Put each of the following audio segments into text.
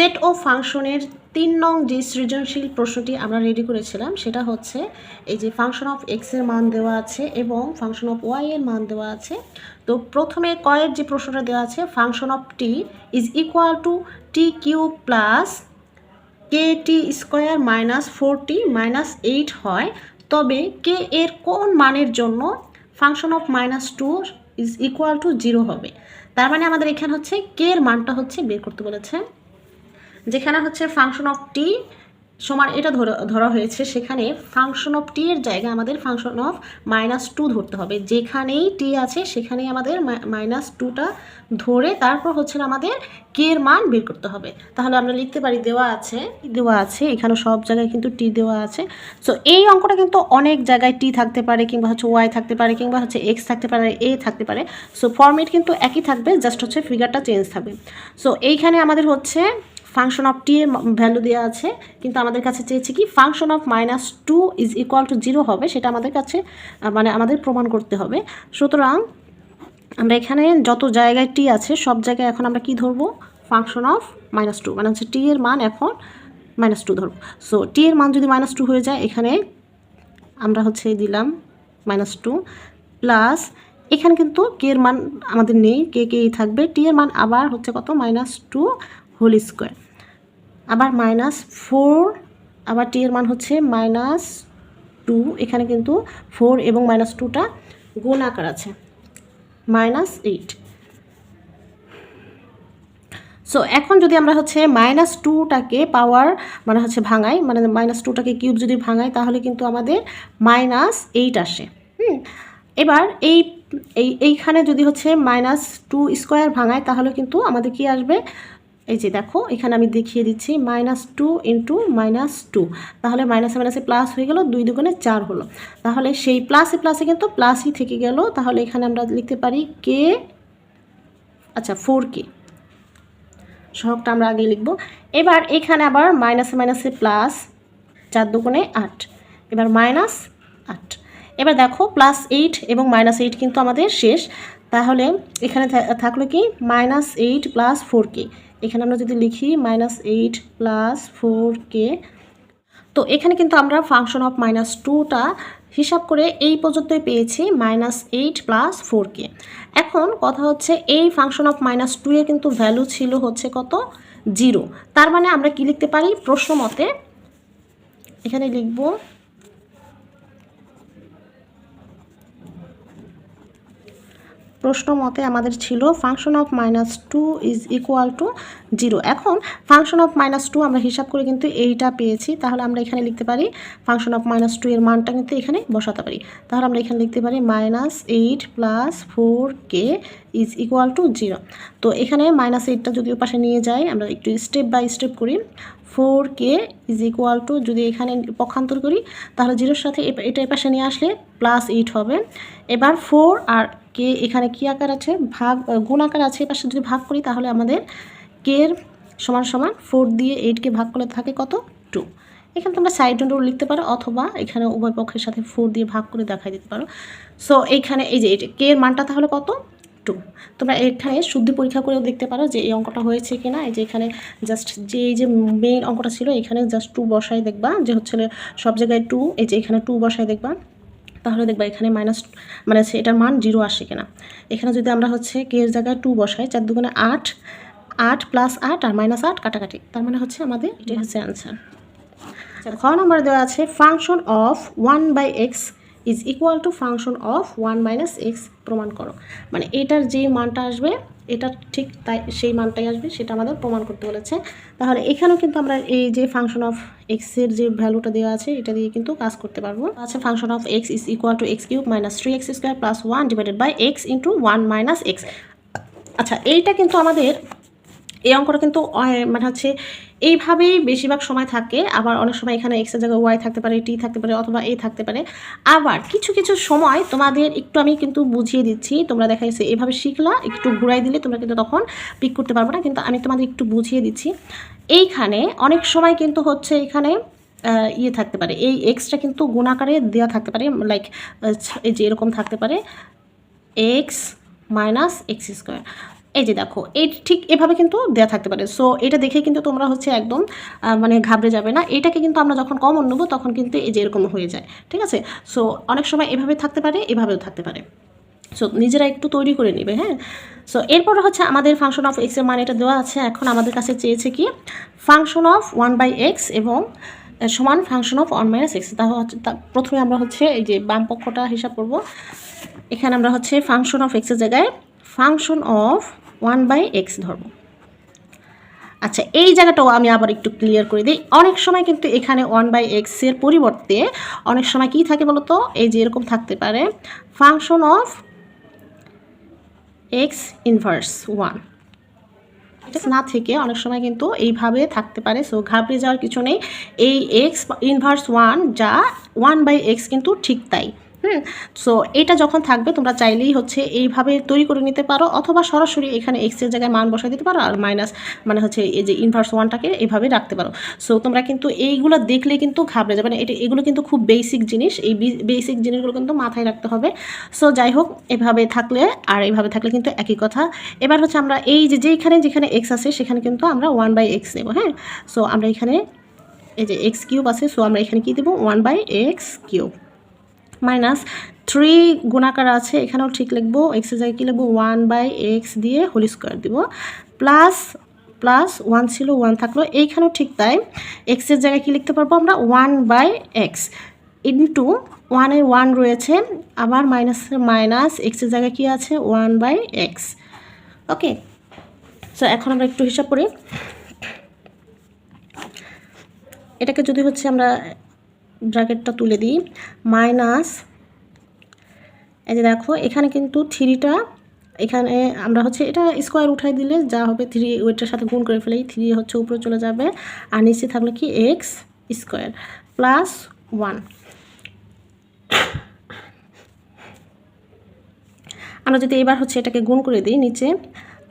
Set ও ফাংশনের তিন নং যে সৃজনশীল প্রশ্নটি আমরা রেডি করেছিলাম, সেটা হচ্ছে এই যে ফাংশন অফ এক্সের মান দেওয়া আছে এবং ফাংশন অফ ওয়াই এর মান দেওয়া আছে। তো প্রথমে কয়ের যে প্রশ্নটা দেওয়া আছে function of t is equal to t cube plus k t square minus four t minus eight হয়। তবে কে এর কোন মানের জন্য function of minus two is equal to zero হবে? তার মানে আমাদের এখানে হচ্ছে কে এর মানটা হচ্ছে বের করতে বলেছে। যেখানে হচ্ছে ফাংশন অফ টি সমান এটা ধরা হয়েছে, সেখানে ফাংশন অফ টি এর জায়গায় আমাদের ফাংশন অফ মাইনাস টু ধরতে হবে। যেখানেই টি আছে, সেখানেই আমাদের মাইনাস টুটা ধরে তারপর হচ্ছে আমাদের কে এর মান বের করতে হবে। তাহলে আমরা লিখতে পারি দেওয়া আছে দেওয়া আছে, এখানে সব জায়গায় কিন্তু টি দেওয়া আছে। সো এই অঙ্কটা কিন্তু অনেক জায়গায় টি থাকতে পারে, কিংবা হচ্ছে ওয়াই থাকতে পারে, কিংবা হচ্ছে এক্স থাকতে পারে এ থাকতে পারে। সো ফর্মেট কিন্তু একই থাকবে জাস্ট হচ্ছে ফিগারটা চেঞ্জ থাকবে। সো এইখানে আমাদের হচ্ছে ফাংশন অফ টি এর ভ্যালু দেওয়া আছে, কিন্তু আমাদের কাছে চেয়েছে কি function of minus two is equal to zero হবে, সেটা আমাদের কাছে মানে আমাদের প্রমাণ করতে হবে। সুতরাং আমরা এখানে যত জায়গায় টি আছে, সব জায়গায় এখন আমরা কি ধরবো? ফাংশন অফ মাইনাস টু মানে হচ্ছে টি এর মান এখন মাইনাস টু ধরবো। সো টি এর মান যদি মাইনাস টু হয়ে যায়, এখানে আমরা হচ্ছে দিলাম মাইনাস টু প্লাস এখানে কিন্তু কে এর মান আমাদের নেই কে কে থাকবে। টি এর মান আবার হচ্ছে কত? মাইনাস টু হোল স্কোয়ার আবার মাইনাস ফোর আবার টি এর মান হচ্ছে মাইনাস টু এখানে কিন্তু ফোর এবং মাইনাস টুটা গুণ আকার আছে। মাইনাস এইট সো এখন যদি আমরা হচ্ছে মাইনাস টুটাকে পাওয়ার মানে হচ্ছে ভাঙাই মানে মাইনাস টুটাকে কিউব যদি ভাঙাই, তাহলে কিন্তু আমাদের মাইনাস এইট আসে। হুম? এবার এই এই, এইখানে যদি হচ্ছে মাইনাস টু স্কোয়ার ভাঙায় তাহলে কিন্তু আমাদের কি আসবে? এই যে দেখো, এখানে আমি দেখিয়ে দিচ্ছি minus two into minus two তাহলে মাইনাসে মাইনাসে প্লাস হয়ে গেল, দুই দুগুণে চার হলো। তাহলে সেই প্লাসে প্লাসে কিন্তু প্লাসই থেকে গেল। তাহলে এখানে আমরা লিখতে পারি কে আচ্ছা ফোর কে সহগটা আমরা আগে লিখব। এবার এখানে আবার মাইনাসে মাইনাসে প্লাস চার দুগুণে আট। এবার মাইনাস আট। এবার দেখো প্লাস এইট এবং মাইনাস এইট কিন্তু আমাদের শেষ। তাহলে এখানে থাকল কি? Minus eight plus four k এখানে আমরা যদি লিখি minus eight plus four k তো এখানে কিন্তু আমরা ফাংশন অফ মাইনাস টুটা হিসাব করে এই পর্যন্তই পেয়েছি minus eight plus four k এখন কথা হচ্ছে এই ফাংশন অফ মাইনাস টু কিন্তু ভ্যালু ছিল হচ্ছে কত? জিরো তার মানে আমরা কি লিখতে পারি? প্রশ্ন মতে এখানে লিখব প্রশ্ন মতে আমাদের ছিল function of minus two is equal to zero এখন ফাংশন অফ মাইনাস টু আমরা হিসাব করে কিন্তু এইটা পেয়েছি, তাহলে আমরা এখানে লিখতে পারি ফাংশন অফ মাইনাস টু এর মানটা কিন্তু এখানে বসাতে পারি। তাহলে আমরা এখানে লিখতে পারি minus eight plus four k is equal to zero তো এখানে মাইনাস এইটটা যদি পাশে নিয়ে যাই, আমরা একটু স্টেপ বাই স্টেপ করি। Four k is equal to যদি এখানে পক্ষান্তর করি, তাহলে জিরোর সাথে এটা এপাশে নিয়ে আসলে প্লাস এইট হবে। এবার ফোর আর কে এখানে কি আকার আছে? ভাগ গুণ আকার আছে এপাশে যদি ভাগ করি তাহলে আমাদের কে এর সমান সমান ফোর দিয়ে এইটকে ভাগ করলে থাকে কত? টু এখানে তোমরা সাইড নোট লিখতে পারো অথবা এখানে উভয় পক্ষের সাথে ফোর দিয়ে ভাগ করে দেখাই দিতে পারো। সো এইখানে এই যে এটা কে এর মানটা তাহলে কত? টু তোমরা এখানে শুদ্ধি পরীক্ষা করেও দেখতে পারো যে এই অঙ্কটা হয়েছে কি না এই যে এখানে জাস্ট যে এই যে মেইন অঙ্কটা ছিল, এখানে জাস্ট টু বসাই দেখবা যে হচ্ছে সব জায়গায় টু এই যে এখানে টু বসায় দেখবা। তাহলে দেখবা এখানে মাইনাস মানে হচ্ছে এটার মান জিরো আসে কিনা। এখানে যদি আমরা হচ্ছে কে এর জায়গায় টু বসাই চার দুগুণে আট আট প্লাস আট আর মাইনাস আট কাটাকাটি। তার মানে হচ্ছে আমাদের এটাই হচ্ছে অ্যান্সার খ নম্বর দেওয়া আছে function of one by x is equal to function of one minus x প্রমাণ করো। মানে এটার যে মানটা আসবে, এটা ঠিক তাই, সেই মানটাই আসবে, সেটা আমাদের প্রমাণ করতে বলেছে। তাহলে এখানেও কিন্তু আমরা এই যে ফাংশন অফ এক্সের যে ভ্যালুটা দেওয়া আছে, এটা দিয়ে কিন্তু কাজ করতে পারব। আছে function of x is equal to x cube minus three x square plus one divided by x into one minus x আচ্ছা এইটা কিন্তু আমাদের, এই অঙ্কটা কিন্তু মানে হচ্ছে এইভাবেই বেশিরভাগ সময় থাকে। আবার অনেক সময় এখানে এক্সের জায়গায় ওয়াই থাকতে পারে টি থাকতে পারে, অথবা এ থাকতে পারে। আবার কিছু কিছু সময় তোমাদের একটু আমি কিন্তু বুঝিয়ে দিচ্ছি। তোমরা দেখা যাচ্ছে এভাবে শিখলা, একটু ঘুরাই দিলে তোমরা কিন্তু তখন পিক করতে পারবে না, কিন্তু আমি তোমাদের একটু বুঝিয়ে দিচ্ছি। এইখানে অনেক সময় কিন্তু হচ্ছে এখানে ইয়ে থাকতে পারে। এই এক্সটা কিন্তু গুণাকারে দেওয়া থাকতে পারে লাইক যে এরকম থাকতে পারে এক্স মাইনাস এক্স স্কোয়ার এই যে দেখো, এই ঠিক এভাবে কিন্তু দেওয়া থাকতে পারে। সো এটা দেখে কিন্তু তোমরা হচ্ছে একদম মানে ঘাবড়ে যাবে না। এটাকে কিন্তু আমরা যখন কমন নেব, তখন কিন্তু এই যে এরকম হয়ে যায়। ঠিক আছে? সো অনেক সময় এভাবে থাকতে পারে, এভাবেও থাকতে পারে। সো নিজেরা একটু তৈরি করে নেবে হ্যাঁ? সো এরপর হচ্ছে আমাদের ফাংশন অফ এক্সের মান এটা দেওয়া আছে। এখন আমাদের কাছে চেয়েছে কি? Function of one by x এবং সমান function of one minus x তাহলে হচ্ছে, তা- প্রথমে আমরা হচ্ছে এই যে বাম পক্ষটা হিসাব করব। এখানে আমরা হচ্ছে ফাংশন অফ এক্সের জায়গায় function of one by x ধরবো। আচ্ছা এই জায়গাটাও আমি আবার একটু ক্লিয়ার করে দিই। অনেক সময় কিন্তু এখানে ওয়ান বাই এক্সের পরিবর্তে অনেক সময় কী থাকে বলতো? এই যে এরকম থাকতে পারে। Function of x inverse one. না থেকে অনেক সময় কিন্তু এইভাবে থাকতে পারে। সো ঘাবড়ে যাওয়ার কিছু নেই। এই এক্স ইনভার্স ওয়ান যা ওয়ান বাই এক্স কিন্তু ঠিক তাই। হুম সো এটা যখন থাকবে, তোমরা চাইলেই হচ্ছে এইভাবে তৈরি করে নিতে পারো, অথবা সরাসরি এখানে এক্সের জায়গায় মান বসাই দিতে পারো, আর মাইনাস মানে হচ্ছে এই যে ইনভার্স ওয়ানটাকে এইভাবে রাখতে পারো। সো তোমরা কিন্তু এইগুলো দেখলে কিন্তু ঘাবড়ে যাবে না। এটা, এগুলো কিন্তু খুব বেসিক জিনিস, এই বেসিক জিনিসগুলো কিন্তু মাথায় রাখতে হবে। সো যাই হোক, এভাবে থাকলে, আর এইভাবে থাকলে কিন্তু একই কথা। এবার হচ্ছে আমরা এই যে যেখানে যেখানে এক্স আছে, সেখানে কিন্তু আমরা ওয়ান বাই এক্স নেব হ্যাঁ? সো আমরা এখানে, এই যে এক্স কিউব আছে সো আমরা এখানে কী দেবো? One by x cube minus three গুণাকার আছে, এখানেও ঠিক লিখব এক্সের জায়গায় কী লিখব? ওয়ান বাই এক্স দিয়ে হোল স্কোয়ার দিব। প্লাস প্লাস ওয়ান ছিল ওয়ান থাকল, এইখানেও ঠিক তাই। এক্সের জায়গায় কী লিখতে পারব আমরা? ওয়ান বাই এক্স ইন্টু ওয়ানের ওয়ান রয়েছে, আবার মাইনাসের মাইনাস এক্সের জায়গায় কী আছে? One by x okay so এখন আমরা একটু হিসাব করি। এটাকে যদি হচ্ছে আমরা ব্র্যাকেটটা তুলে দিই। মাইনাস, এই যে দেখো, এখানে কিন্তু থ্রিটা, এখানে আমরা হচ্ছে এটা স্কোয়ার উঠাই দিলে যা হবে থ্রি ওইটার সাথে গুণ করে ফেলেই থ্রি হচ্ছে উপরে চলে যাবে। আর নিচে থাকলে কি? X square plus one. আমরা যদি এবার হচ্ছে এটাকে গুণ করে দিই নিচে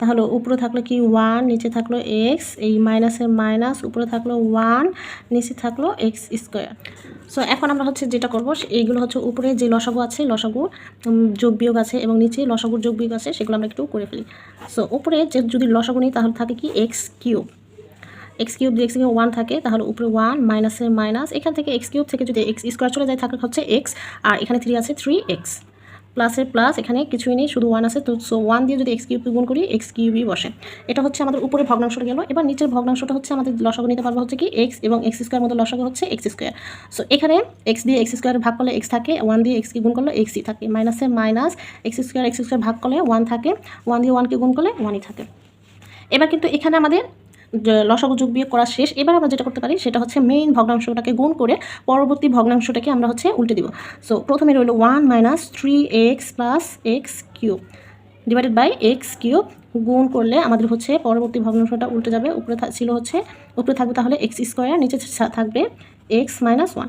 তাহলে উপরে থাকল কি ওয়ান নিচে থাকল এক্স এই মাইনাসের মাইনাস উপরে থাকল ওয়ান নিচে থাকল এক্স স্কোয়ার সো এখন আমরা হচ্ছে যেটা করব, এইগুলো হচ্ছে উপরে যে লসাগু আছে, লসাগু যোগ বিয়োগ আছে এবং নিচে লসাগুর যোগ বিয়োগ আছে, সেগুলো আমরা একটু করে ফেলি। সো উপরে যে যদি লসাগু নিই, তাহলে থাকে কি এক্স কিউব এক্স কিউব যদি এক্স কিউব ওয়ান থাকে, তাহলে উপরে ওয়ান মাইনাসের মাইনাস এখান থেকে এক্স কিউব থেকে যদি এক্স স্কোয়ার চলে যায়, থাকে হচ্ছে এক্স আর এখানে থ্রি আছে থ্রি এক্স প্লাসের প্লাস এখানে কিছুই নেই, শুধু ওয়ান আছে। তো সো ওয়ান দিয়ে যদি এক্স কিউবকে গুণ করি এক্স কিউবই বসে। এটা হচ্ছে আমাদের উপরে ভগ্নাংশটা গেল। এবার নিচের ভগ্নাংশটা হচ্ছে আমাদের লসাগু নিতে পারব হচ্ছে কি এক্স এবং এক্স স্কোয়ার মধ্যে লসাগু হচ্ছে এক্স স্কোয়ার সো এখানে এক্স দিয়ে এক্স স্কোয়ার ভাগ করলে এক্স থাকে ওয়ান দিয়ে এক্স এক্সকে গুণ করলে এক্সই থাকে। মাইনাসে minus x square x square ভাগ করলে ওয়ান থাকে ওয়ান দিয়ে ওয়ানকে গুণ করলে ওয়ানই থাকে। এবার কিন্তু এখানে আমাদের লসাগু যোগ বিয়োগ করা শেষ, এবার আমরা যেটা করতে পারি সেটা হচ্ছে মেইন ভগ্নাংশটাকে গুণ করে পরবর্তী ভগ্নাংশটাকে আমরা হচ্ছে উল্টে দিব। সো প্রথমে রইল one minus three x plus x cube divided by x cube গুণ করলে আমাদের হচ্ছে পরবর্তী ভগ্নাংশটা উল্টে যাবে। উপরে ছিল হচ্ছে, উপরে থাকবে তাহলে এক্স স্কোয়ার নিচে থাকবে এক্স মাইনাস ওয়ান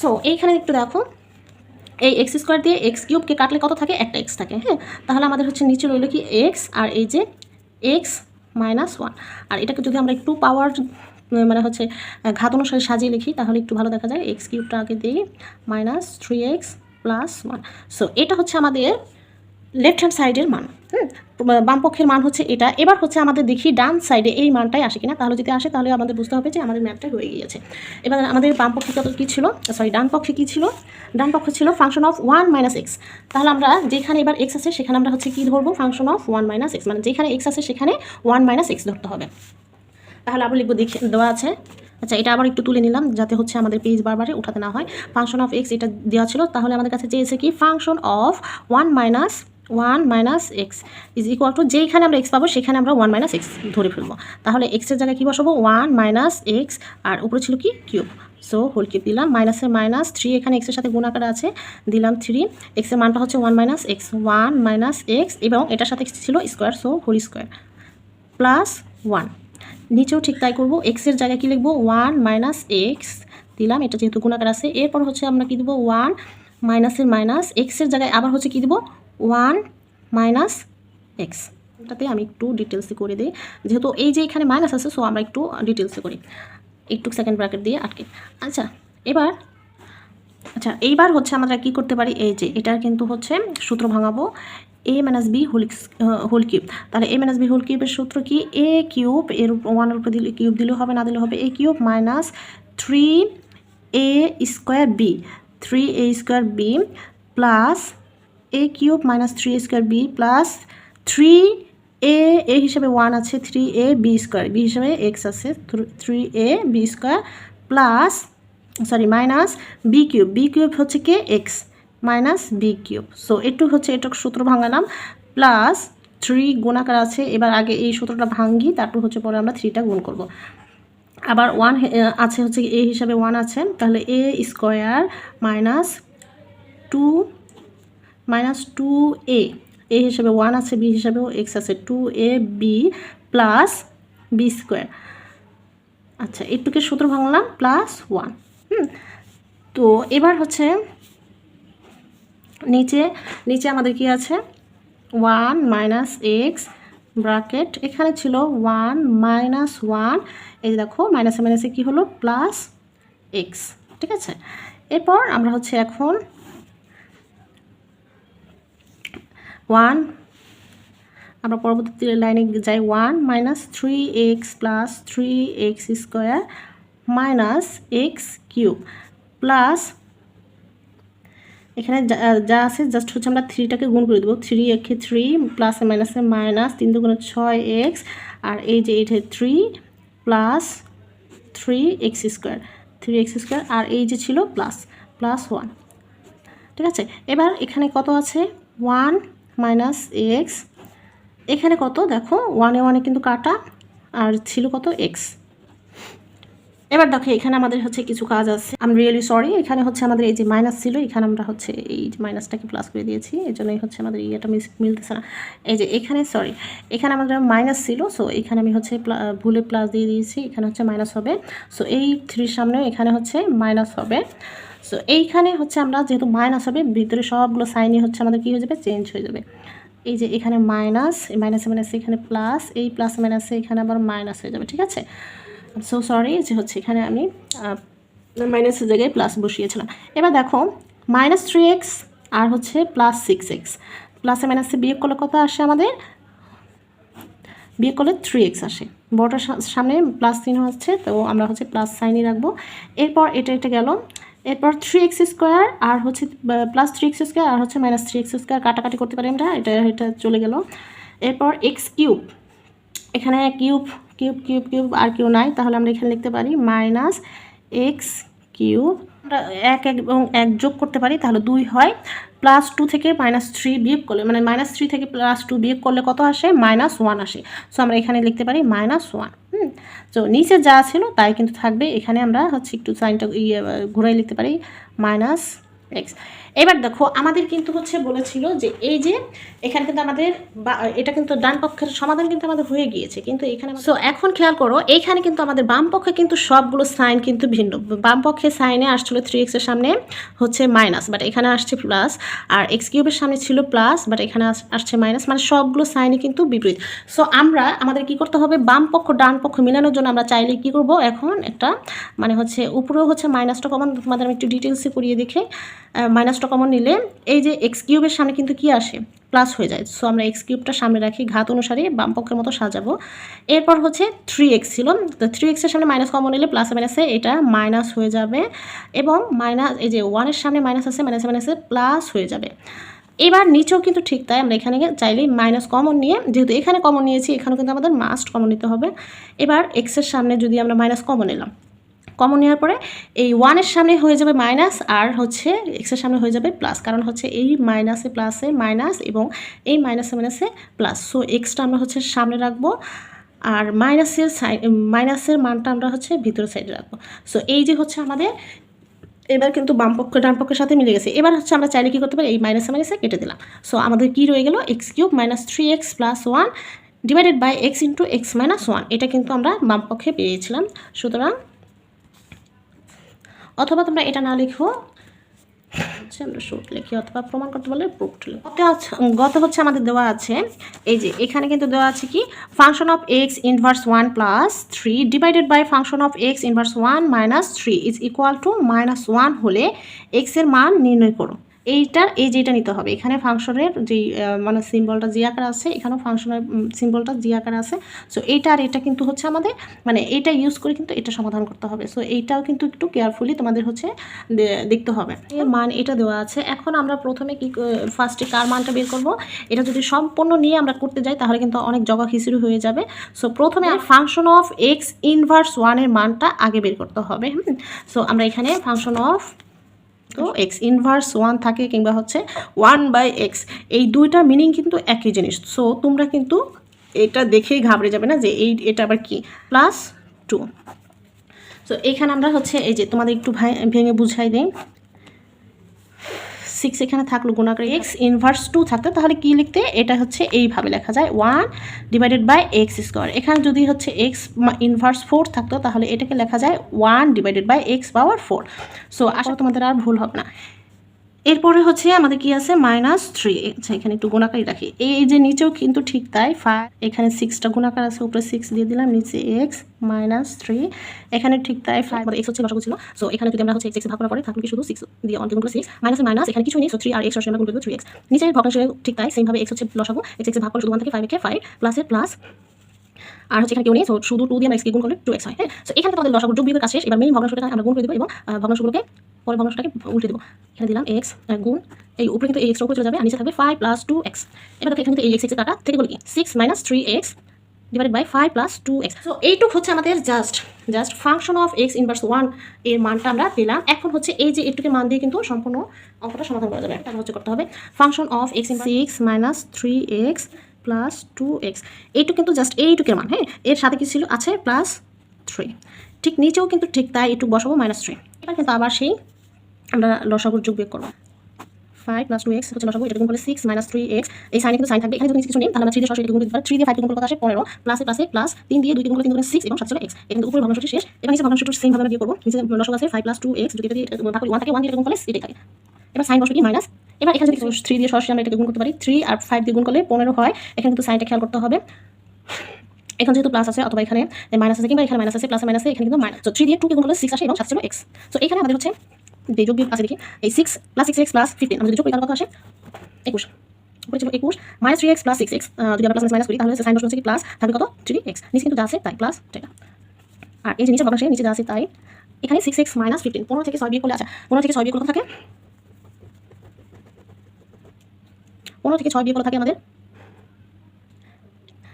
সো এইখানে একটু দেখো, এই এক্স স্কোয়ার দিয়ে এক্স কিউবকে কাটলে কত থাকে? একটা এক্স থাকে হ্যাঁ? তাহলে আমাদের হচ্ছে নিচে রইল কি এক্স আর এই যে এক্স মাইনাস ওয়ান আর এটাকে যদি আমরা একটু পাওয়ার মানে হচ্ছে ঘাত অনুসারে সাজিয়ে লিখি, তাহলে একটু ভালো দেখা যায়। এক্স কিউবটা আগে দিই minus three x plus one so এটা হচ্ছে আমাদের লেফট হ্যান্ড সাইডের মান। হুম? বাম পক্ষের মান হচ্ছে এটা। এবার হচ্ছে আমাদের দেখি ডান সাইডে এই মানটাই আসে কিনা। তাহলে যদি আসে, তাহলে আমাদের বুঝতে হবে যে আমাদের ম্যাপটা হয়ে গিয়েছে। এবার আমাদের বাম পক্ষে কত কী ছিল? সরি ডান পক্ষে কী ছিল? ডান পক্ষে ছিল function of one minus x তাহলে আমরা যেখানে এবার এক্স আছে, সেখানে আমরা হচ্ছে কী ধরবো? Function of one minus x মানে যেখানে এক্স আছে, সেখানে ওয়ান মাইনাস এক্স ধরতে হবে। তাহলে আবার লিখব দেখে, দেওয়া আছে। আচ্ছা এটা আবার একটু তুলে নিলাম, যাতে হচ্ছে আমাদের পেজ বারবারে উঠাতে না হয়। ফাংশন অফ এক্স এটা দেওয়া ছিল। তাহলে আমাদের কাছে চেয়েছে কি? Function of one minus one minus x is equal to যেইখানে আমরা এক্স পাবো, সেখানে আমরা ওয়ান মাইনাস এক্স ধরে ফেলব। তাহলে এক্সের জায়গায় কী বসাবো? ওয়ান মাইনাস এক্স, আর উপরে ছিল কি? কিউব। সো, হোল কিউব দিলাম মাইনাসের মাইনাস থ্রি, এখানে এক্সের সাথে গুণ আকারে আছে, দিলাম থ্রি এক্সের মানটা হচ্ছে one minus x, one minus x, এবং এটার সাথে ছিল square, so whole square, plus one. নিচেও ঠিক তাই করব এক্সের জায়গায় কী লিখব? ওয়ান মাইনাস এক্স, দিলাম, এটা যেহেতু গুণাকার আছে, এরপর হচ্ছে আমরা কী দেবো? ওয়ান মাইনাসের মাইনাস এক্সের জায়গায় আবার হচ্ছে কী দেবো? One minus x. এটাতে আমি একটু ডিটেলসে করে দিই। যেহেতু এই যে এখানে মাইনাস আছে সো আমরা একটু ডিটেলসে করি। একটু সেকেন্ড ব্র্যাকেট দিয়ে আটকে। আচ্ছা এবার আচ্ছা এইবার হচ্ছে আমরা কি করতে পারি? এই যে, এটার কিন্তু হচ্ছে সূত্র ভাঙাবো। A minus b whole whole cube তাহলে এ মাইনাস বি হোল কিউবের সূত্র কি? এ কিউব এর ওয়ানের উপরে দিলে কিউব দিলেও হবে, না দিলেও হবে? A cube minus three a square b three a square b plus a cube minus three a square b plus three a a হিসাবে ওয়ান আছে three a b square b হিসাবে এক্স আছে three a b square plus sorry minus b cube b cube হচ্ছে কে x minus b cube so একটু হচ্ছে এটা সূত্র ভাঙালাম plus three গুণাকার আছে, এবার আগে এই সূত্রটা ভাঙ্গি, তারপর হচ্ছে পরে আমরা থ্রিটা গুণ করব, আবার ওয়ান আছে হচ্ছে এ হিসাবে ওয়ান আছে, তাহলে a square minus two minus two a a হিসাবে ওয়ান আছে, বি হিসাবেও এক্স আছে, two a, b plus b square. আচ্ছা একটুকে সূত্র ভাঙলাম, প্লাস ওয়ান। হুম, তো এবার হচ্ছে নিচে নিচে আমাদের কি আছে? ওয়ান মাইনাস এক্স ব্রাকেট এখানে ছিল ওয়ান মাইনাস ওয়ান, এই দেখো, মাইনাসে মাইনাসে কী হলো? প্লাস এক্স, ঠিক আছে? এরপর আমরা হচ্ছে এখন ওয়ান। আমরা পরবর্তী লাইনে যাই, one minus three x plus three x square minus x cube. Plus এখানে যা আছে, জাস্ট হচ্ছে আমরা থ্রিটাকে গুণ করে দেবো। থ্রি একে থ্রি প্লাসে মাইনাসে মাইনাস তিন দুগুণে ছয় এক্স। আর এই যে এইটা three plus three x square, three x square. আর এই যে ছিল প্লাস প্লাস ওয়ান। ঠিক আছে? এবার এখানে কত আছে? One minus x. এখানে কত? দেখো ওয়ানে ওয়ানে কিন্তু কাটা, আর ছিল কত? এক্স। এবার দেখো, এখানে আমাদের হচ্ছে কিছু কাজ আছে। আম রিয়েলি সরি এখানে হচ্ছে আমাদের এই যে মাইনাস ছিল, এখানে আমরা হচ্ছে এই যে মাইনাসটাকে প্লাস করে দিয়েছি এই জন্যই হচ্ছে আমাদের ইয়েটা মিস, মিলতেছে না। এই যে এখানে সরি এখানে আমাদের মাইনাস ছিল সো এখানে আমি হচ্ছে ভুলে প্লাস দিয়ে দিয়েছি, এখানে হচ্ছে মাইনাস হবে। সো এই থ্রির সামনেও এখানে হচ্ছে মাইনাস হবে। সো এইখানে হচ্ছে আমরা যেহেতু মাইনাস হবে, ভিতরে সবগুলো সাইনই হচ্ছে আমাদের কী হয়ে যাবে? চেঞ্জ হয়ে যাবে। এই যে এখানে মাইনাস এই মাইনাসে মাইনাসে এখানে প্লাস এই প্লাস মাইনাসে এখানে আবার মাইনাস হয়ে যাবে, ঠিক আছে? সো সরি যে হচ্ছে এখানে আমি মাইনাসের জায়গায় প্লাস বসিয়েছিলাম। এবার দেখো মাইনাস থ্রি এক্স আর হচ্ছে প্লাস সিক্স এক্স প্লাসে মাইনাসে বিয়োগ করলে কত আসে আমাদের? বিয়োগ করলে থ্রি এক্স আসে। বড়টার সামনে প্লাস চিহ্ন হচ্ছে তো আমরা হচ্ছে প্লাস সাইনই রাখব। এরপর এটা এটা গেল এরপর থ্রি এক্স স্কোয়ার আর হচ্ছে প্লাস থ্রি এক্স স্কোয়ার আর হচ্ছে মাইনাস থ্রি এক্স স্কোয়ার কাটাকাটি করতে পারি আমরা, এটা এটা চলে গেল। এরপর এক্স কিউব এখানে কিউব কিউব কিউব কিউব আর কেউ নাই, তাহলে আমরা এখানে লিখতে পারি মাইনাস এক্স কিউব আমরা এক এক এবং এক যোগ করতে পারি, তাহলে দুই হয় প্লাস টু থেকে মাইনাস থ্রি বিয়োগ করলে মানে মাইনাস থ্রি থেকে প্লাস টু বিয়োগ করলে কত আসে? মাইনাস ওয়ান আসে। সো আমরা এখানে লিখতে পারি মাইনাস ওয়ান তো নিচে যা ছিল তাই কিন্তু থাকবে। এখানে আমরা হচ্ছে একটু সাইনটা ইয়ে ঘুরাই লিখতে পারি মাইনাস এক্স এবার দেখো, আমাদের কিন্তু হচ্ছে বলেছিল যে এই যে এখানে কিন্তু আমাদের এটা কিন্তু ডান পক্ষের সমাধান কিন্তু আমাদের হয়ে গিয়েছে, কিন্তু এখানে সো এখন খেয়াল করো, এইখানে কিন্তু আমাদের বাম পক্ষে কিন্তু সবগুলো সাইন কিন্তু ভিন্ন। বাম পক্ষে সাইনে আসছিল থ্রি এক্সের সামনে হচ্ছে মাইনাস বাট এখানে আসছে প্লাস আর এক্স কিউবের সামনে ছিল প্লাস বাট এখানে আসছে মাইনাস মানে সবগুলো সাইনে কিন্তু বিপরীত। সো আমরা, আমাদের কি করতে হবে? বাম পক্ষ, ডান পক্ষ মিলানোর জন্য আমরা চাইলে কি করব? এখন একটা মানে হচ্ছে উপরেও হচ্ছে মাইনাসটা কমন, তোমাদের আমি একটু ডিটেলসে করিয়ে দেখে মাইনাসটা কমন নিলে এই যে এক্স কিউবের সামনে কিন্তু কি আসে? প্লাস হয়ে যায়। সো আমরা এক্স কিউবটা সামনে রাখি, ঘাত অনুসারে বাম পক্ষের মতো সাজাবো। এরপর হচ্ছে থ্রি এক্স ছিল। তো থ্রি এক্সের সামনে মাইনাস কমন নিলে প্লাসে মাইনাসে এটা মাইনাস হয়ে যাবে এবং মাইনাস এই যে ওয়ানের সামনে মাইনাস আছে মাইনাসে মাইনাসে প্লাস হয়ে যাবে। এবার নিচেও কিন্তু ঠিক তাই, আমরা এখানে চাইলেই মাইনাস কমন নিয়ে, যেহেতু এখানে কমন নিয়েছি, এখানেও কিন্তু আমাদের মাস্ট কমন নিতে হবে। এবার এক্সের সামনে যদি আমরা মাইনাস কমন নিলাম কমন নেওয়ার পরে এই ওয়ানের সামনে হয়ে যাবে মাইনাস আর হচ্ছে এক্সের সামনে হয়ে যাবে প্লাস কারণ হচ্ছে এই মাইনাসে প্লাসে মাইনাস এবং এই মাইনাসে মাইনাসে প্লাস সো এক্সটা আমরা হচ্ছে সামনে রাখব আর মাইনাসের সাইড মাইনাসের মানটা আমরা হচ্ছে ভিতরের সাইডে রাখব। সো এই যে হচ্ছে আমাদের, এবার কিন্তু বাম পক্ষ, ডান পক্ষের সাথে মিলে গেছে। এবার হচ্ছে আমরা চাইলে কী করতে পারি? এই মাইনাসে মাইনাসে কেটে দিলাম। সো আমাদের কী রয়ে গেল? X cube minus three x plus one divided by x into x minus one এটা কিন্তু আমরা বাম পক্ষে পেয়েছিলাম। সুতরাং অথবা তোমরা এটা না লিখো। হচ্ছে আমরা শুট লিখি, অথবা প্রমাণ করতে বলে প্রুফড লিখি। গত হচ্ছে আমাদের দেওয়া আছে, এই যে এখানে কিন্তু দেওয়া আছে কি function of x inverse one plus three divided by function of x inverse one minus three is equal to minus one হলে এক্সের মান নির্ণয় করো। এইটার এই যেটা নিতে হবে। এখানে ফাংশনের যেই মানে সিম্বলটা জি আকার আছে এখানেও ফাংশনের সিম্বলটা জি আকার আছে। সো এইটা আর এটা কিন্তু হচ্ছে আমাদের মানে এটা ইউজ করে কিন্তু এটা সমাধান করতে হবে। সো এইটাও কিন্তু একটু কেয়ারফুলি তোমাদের হচ্ছে দেখতে হবে। এর মান এটা দেওয়া আছে। এখন আমরা প্রথমে কি ফার্স্টে কার মানটা বের করব? এটা যদি সম্পূর্ণ নিয়ে আমরা করতে যাই তাহলে কিন্তু অনেক জগা খিচুড়ি হয়ে যাবে। সো প্রথমে ফাংশন অফ এক্স ইনভার্স ওয়ানের মানটা আগে বের করতে হবে। সো আমরা এখানে ফাংশন অফ তো এক্স ইনভার্স ওয়ান থাকে কিংবা হচ্ছে ওয়ান বাই এক্স এই দুইটা মিনিং কিন্তু একই জিনিস। সো তোমরা কিন্তু এটা দেখেই ঘাবড়ে যাবে না যে এই, এটা আবার কি? প্লাস টু সো এখানে আমরা হচ্ছে এই যে তোমাদের একটু ভেঙে বুঝাই দিই। সিক্স এখানে থাকল গুণা করে এক্স ইনভার্স টু থাকতো, তাহলে কি লিখতে? এটা হচ্ছে এইভাবে লেখা যায়। One divided by x square এখানে যদি হচ্ছে এক্স ইনভার্স ফোর থাকতো, তাহলে এটাকে লেখা যায় one divided by x power four so আসলে তোমাদের আর ভুল হবে না। এরপরে হচ্ছে আমাদের কি আছে? মাইনাস থ্রি আচ্ছা এখানে একটু গুণাকারই রাখি। এই যে নিচেও কিন্তু ঠিক তাই। ফাইভ এখানে সিক্সটা গুণাকার আছে, উপরে সিক্স দিয়ে দিলাম, নিচে এক্স মাইনাস থ্রি এখানে ঠিক তাই ফাইভ এক্স হচ্ছে ছিল। সো এখানে যদি আমরা হচ্ছে এক্স ভাগ করার পরে, থাকবে শুধু সিক্স দিয়ে অন্ত গুণ সিক্স মাইনাস মাইনাস এখানে কিছু নেই। সো থ্রি আর এক্স আমরা করব থ্রি এক্স নিচের ভগ্নাংশে ঠিক তাই সেমভাবে এক্স হচ্ছে লসাগু এক্স এক্স ভাগ করে শুধু ওয়ান থেকে ফাইভ একে ফাইভ প্লাসের প্লাস আর হচ্ছে এখানে কেউ নেই। সো শুধু টু দিয়ে আমরা এক্সকে গুণ করলে টু এক্স হয় হ্যাঁ? সো এখানে তোমাদের লসাগু যোগ বিয়োগের কাজ এবার মেইন ভগ্নাংশটাকে আমরা গুণ করে দেবো এবং ভগ্নাংশগুলোকে পরে ভগ্নাংশটাকে উল্টে দেবো। এখানে দিলাম এক্স গুণ, এই উপরে কিন্তু এই এক্সটা উপরে চলে যাবে, আর নিচে থাকবে ফাইভ প্লাস টু এক্স এবার দেখো এখানে এই এক্স কাটা থেকে বলি six minus three x divided by five plus two x so এইটুক হচ্ছে আমাদের just just function of x inverse ওয়ানের মানটা আমরা পেলাম। এখন হচ্ছে এই যে এইটুকের মান দিয়ে কিন্তু সম্পূর্ণ অঙ্কটা সমাধান করা যাবে। এটা হচ্ছে করতে হবে। Function of x six minus three x plus two x এইটুকু কিন্তু জাস্ট এইটুকের মান হ্যাঁ? এর সাথে কি ছিল? আছে প্লাস থ্রি ঠিক নিচেও কিন্তু ঠিক তাই, এইটুকু বসাবো মাইনাস থ্রি এবার কিন্তু আবার সেই আমরা লসাগুর যোগ বিয়োগ করব। ফাইভ প্লাস টু এক্স হচ্ছে লসাগু এটা এখানে থ্রি দিয়ে আমরা আছে থ্রি আর ফাইভ পনেরো হয়। এখানে কিন্তু খেয়াল করতে হবে। যেহেতু প্লাস আছে অথবা এখানে মাইনাস আছে কিংবা এখানে মাইনাস আছে প্লাস মাইনাসে এখানে কিন্তু মাইনাস থ্রি দিয়ে টু গুণ সিক্স এবং এক্স এখানে আমাদের হচ্ছে যে যোগ বিয়োগ আছে দেখি এই six plus six x plus fifteen আমরা যদি যোগ করি তাহলে কত আসে? একুশ। উপরে ছিল একুশ minus three x plus six x যদি আমরা প্লাস মাইনাস করি, তাহলে সাইন বসে কি? প্লাস থাকবে কত? থ্রি এক্স নিচে কিন্তু যা আছে তাই প্লাস এটা আর এই যে নিচে ভগ্নাংশে নিচে যা আছে তাই, এখানে সিক্স এক্স মাইনাস ফিফটিন পনেরো থেকে ছয় বিয়োগ করলে আচ্ছা পনেরো থেকে ছয় করলে কত থাকে? পনেরো থেকে ছয় বিয়োগ করলে থাকে আমাদের?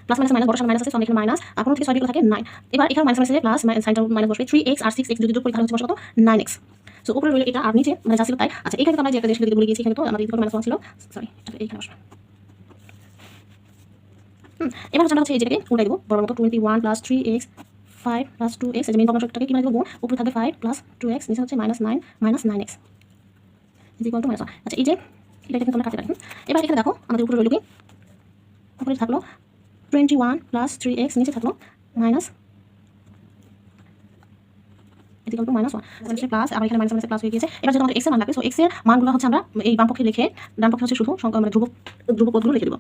প্লাস মাইনাস মাইনাস বড় সামনে মাইনাস আছে এখানে মাইনাস আর পনেরো থেকে ছয় বিয়োগ থাকে? নাইন এবার এখানে মাইনাস মাইনাস প্লাস সাইনটা মাইনাস বসবে থ্রি এক্স আর সিক্স এক্স যদি যোগ করি তাহলে হচ্ছে কত নাইন এক্স সো উপরে রইল এটা আর নিচে মানে যা ছিল তাই। আচ্ছা এখানে তো আমরা যে একটা জিনিস বলে গিয়েছি এখানে তো আমাদের মাইনাস ওয়ান ছিল। সরি এইখানে হুম, এবার আমরা হচ্ছে এই জায়গায় উল্টাই দেবো। বড় মতো twenty one plus three x five plus two x main ভগ্নাংশটাকে কি মানে দেবো উপরে থাকবে ফাইভ প্লাস টু এক্স নিচে হচ্ছে minus nine minus nine x is equal to minus আচ্ছা এই যে এটা কিন্তু আমরা কাটতে পারি। এবার এখানে দেখো আমাদের উপরে রইল কি উপরে থাকল twenty one plus three x নিচে থাকল minus equal to minus one plus আবার এখানে মাইনাস মাইনাস প্লাস আমাদের মান লাগবে হচ্ছে আমরা এই বাম পক্ষে লিখে ডান শুধু মানে ধ্রুব ধ্রুব পদগুলো লিখে দেবো।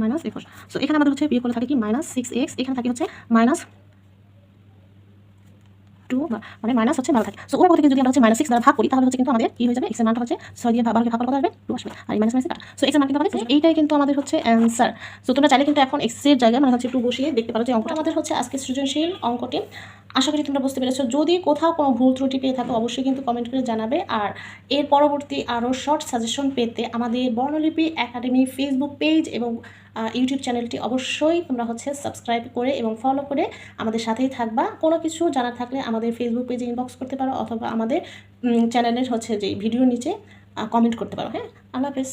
মাইনাস একুশ সো এখানে আমাদের বিয়োগ করলে থাকে কি? মাইনাস সিক্স এক্স এখানে থাকে হচ্ছে মাইনাস টু মানে মাইনাস হচ্ছে বারো থাকে। সো ওর থেকে যদি আমরা হচ্ছে মাইনাস সিক্স দ্বারা ভাগ করি তাহলে হচ্ছে কিন্তু আমাদের কি হয়ে যাবে? এক্সের মানটা হচ্ছে ছয় দিয়ে বারোকে ভাগ করলে কত আসবে? টু আসবে। আর মাইনাস মাইনাস কাটা সো এক্সের মান কিন্তু আমাদের এইটাই কিন্তু আমাদের হচ্ছে অ্যান্সার সো তোমরা চাইলে কিন্তু এখন এক্সের জায়গায় মানে হচ্ছে একটু বসিয়ে দেখতে পারো যে অঙ্কটা আমাদের হচ্ছে আজকে সৃজনশীল অঙ্কটি। আশা করি তোমরা বুঝতে পেরেছ। যদি কোথাও কোনো ভুল ত্রুটি পেয়ে থাকো অবশ্যই কিন্তু কমেন্ট করে জানাবে। আর এর পরবর্তী আরও শর্ট সাজেশন পেতে আমাদের বর্ণলিপি একাডেমি ফেসবুক পেজ এবং ইউটিউব চ্যানেলটি অবশ্যই তোমরা হচ্ছে সাবস্ক্রাইব করে এবং ফলো করে আমাদের সাথেই থাকবা। কোনো কিছু জানার থাকলে আমাদের ফেসবুক পেজে ইনবক্স করতে পারো অথবা আমাদের চ্যানেলের হচ্ছে যে ভিডিও নিচে কমেন্ট করতে পারো হ্যাঁ? আল্লাহ হাফেজ।